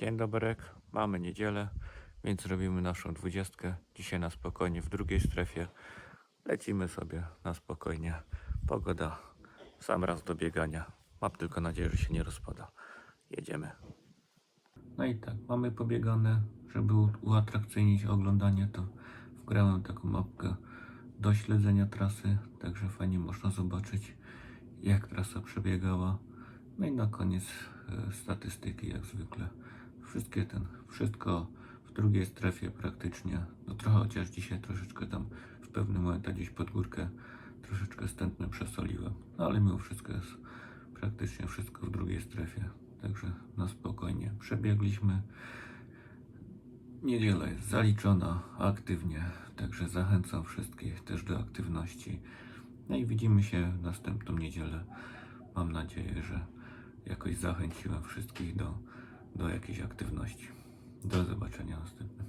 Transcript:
Dzień dobry, mamy niedzielę, więc robimy naszą dwudziestkę. Dzisiaj na spokojnie w drugiej strefie. Lecimy sobie na spokojnie. Pogoda sam raz do biegania. Mam tylko nadzieję, że się nie rozpada. Jedziemy. No i tak, mamy pobiegane. Żeby uatrakcyjnić oglądanie, to wgrałem taką mapkę do śledzenia trasy, także fajnie można zobaczyć, jak trasa przebiegała. No i na koniec e, statystyki, jak zwykle. Wszystkie ten, wszystko w drugiej strefie praktycznie. No trochę chociaż dzisiaj troszeczkę tam w pewnym momencie gdzieś pod górkę troszeczkę stętne przesoliłem. No ale mimo wszystko jest praktycznie wszystko w drugiej strefie. Także na spokojnie przebiegliśmy. Niedziela jest zaliczona aktywnie, także zachęcam wszystkich też do aktywności. No i widzimy się w następną niedzielę. Mam nadzieję, że jakoś zachęciłem wszystkich do, do jakiejś aktywności. Do zobaczenia następnym.